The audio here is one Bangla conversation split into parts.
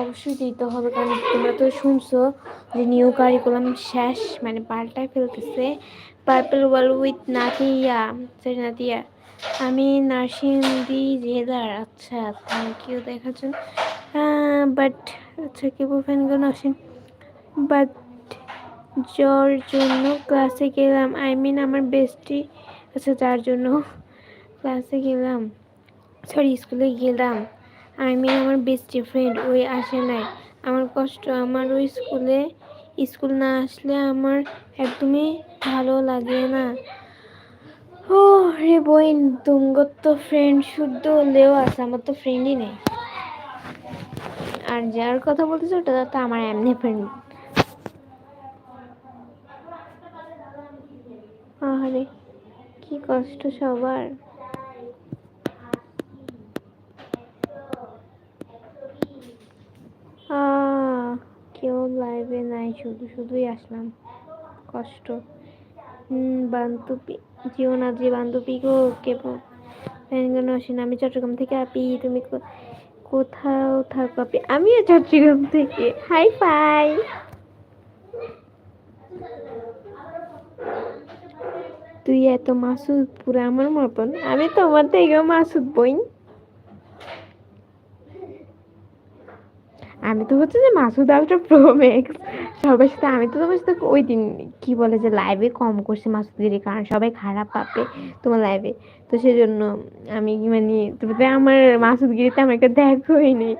অবশ্যই দিতে হবে, কারণ তোমরা তো শুনছো যে নিউ কারিকুলাম শেষ মানে পাল্টায় ফেলতেছে। Purple wall with Natia sorry Natia আমি নার্সিং দি জেদার আচ্ছা থ্যাংক ইউ দেখার জন্য বাট আচ্ছা কি বলবেন গো নার্সিং বাট জ্বর জন্য ক্লাসে গেলাম আই মিন আমার বেস্টি আচ্ছা যার জন্য ক্লাসে গেলাম সরি স্কুলে গেলাম। আই মিন আমার বেস্টি ফ্রেন্ড ওই আসে নাই। আমার কষ্ট, আমার ওই স্কুলে স্কুল না আসলে আমার একদমই ভালো লাগে না। ও রে বইন তুমগর তো ফ্রেন্ড শুদ্ধ হলেও আছে, আমার তো ফ্রেন্ডই নেই। আর যার কথা বলতেছে, ওটা তো আমার এমনি ফ্রেন্ড আরে কি কষ্ট সবার কেউ লাইভে নাই শুধু শুধুই আসলাম। কষ্ট। বান্ধবী, জিও না যে বান্ধবী গো, কে ফ্যানগানো আসেন আমি চট্টগ্রাম থেকে আপি, তুমি কোথাও থাকো আপি? আমিও চট্টগ্রাম থেকে। হাই পাই তুই এত মাসুদ পুরো আমার মতন? আমি তোমার থেকেও মাসুদ বইন। আমি তো হচ্ছে যে মাসুদ আলট্রা প্রো সবার সাথে আমি তো তোমার সাথে ওই দিন কি বলে যে লাইভে কম করছি মাসুদের, কারণ সবাই খারাপ পাবে তোমার লাইভে তো সেই জন্য আমি মানে তুমি আমার মাসুদগিরিতে আমার একটা দেখোই নেই।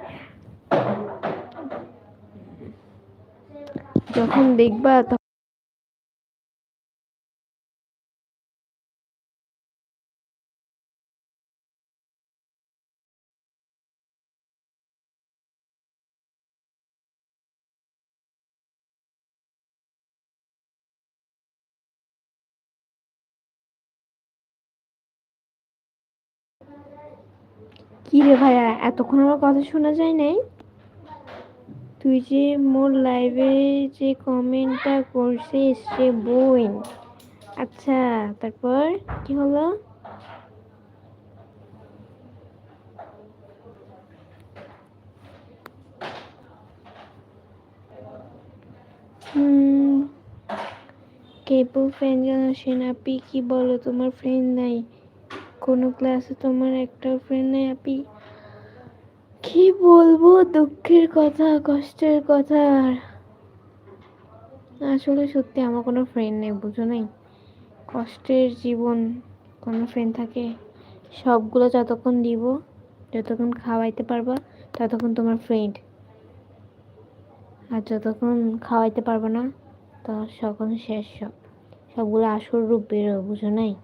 যখন দেখবা কি রে ভাইয়া, এতক্ষণ আমার কথা শোনা যায় নাই? তুই যে মোর লাইভে যে কমেন্টটা করছিস, সে বই। আচ্ছা তারপর কি হলো? কেপু ফ্রেন্ড জানাসেন আপি কি বলো, তোমার ফ্রেন্ড নাই। কোনো ক্লাসে তোমার একটা ফ্রেন্ড নেই আপি। কি বলব? দুঃখের কথা, কষ্টের কথা আর আসলে সত্যি আমার কোনো ফ্রেন্ড নেই, বুঝো নাই? কষ্টের জীবন কোনো ফ্রেন্ড থাকে। সবগুলো যতক্ষণ দিব, যতক্ষণ খাওয়াইতে পারবা, ততক্ষণ তোমার ফ্রেন্ড আর যতক্ষণ খাওয়াইতে পারব না, তো সকল শেষ সব। সবগুলো আসল রূপ বেরো বুঝো নাই?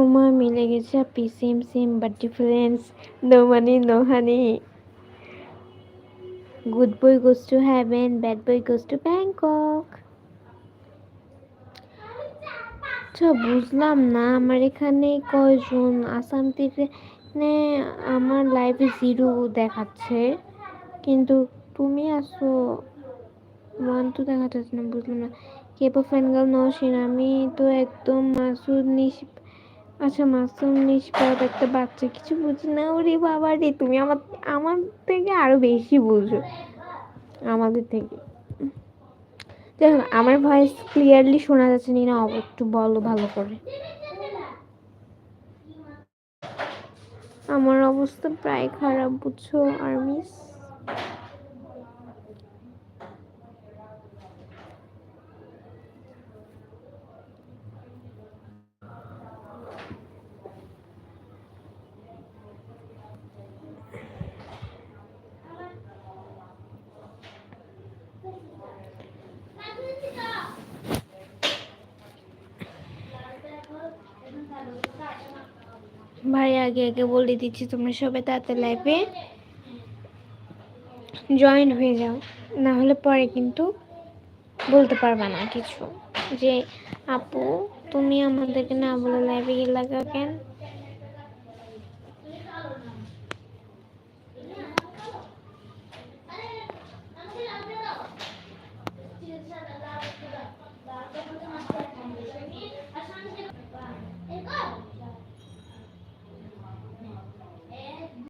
ওমা মিলে গেছে আপি same same but difference no money no honey good boy goes to heaven bad boy goes to Bangkok আচ্ছা বুঝলাম না, আমার এখানে কয়জন? আসাম থেকে আমার লাইফে জিরো দেখাচ্ছে। কিন্তু তুমি আসো। ওয়ান টু দেখাচ্ছে না, বুঝলাম না। কেপো ফ্যানগাল নসিন আমি তো একদম মাসুদ নিশ আচ্ছা মাসুম নিষ্পাপ একটা বাচ্চা, কিছু বুঝি না। ওরে বাবা রে, তুমি আমার আমার থেকে আরও বেশি বুঝো। আমাদের থেকে। দেখো আমার ভয়েস ক্লিয়ারলি শোনা যাচ্ছে। না একটু বলো ভালো করে। আমার অবস্থা প্রায় খারাপ, বুঝছ, আর মিস ভাই, আগে আগে বলে দিচ্ছি, তোমরা সবাই তাড়াতাড়ি লাইফে জয়েন হয়ে যাও। না হলে পরে কিন্তু বলতে পারবা না কিছু। যে, আপু, তুমি আমাদেরকে না বলে লাইভে গেলা কেন? Oh!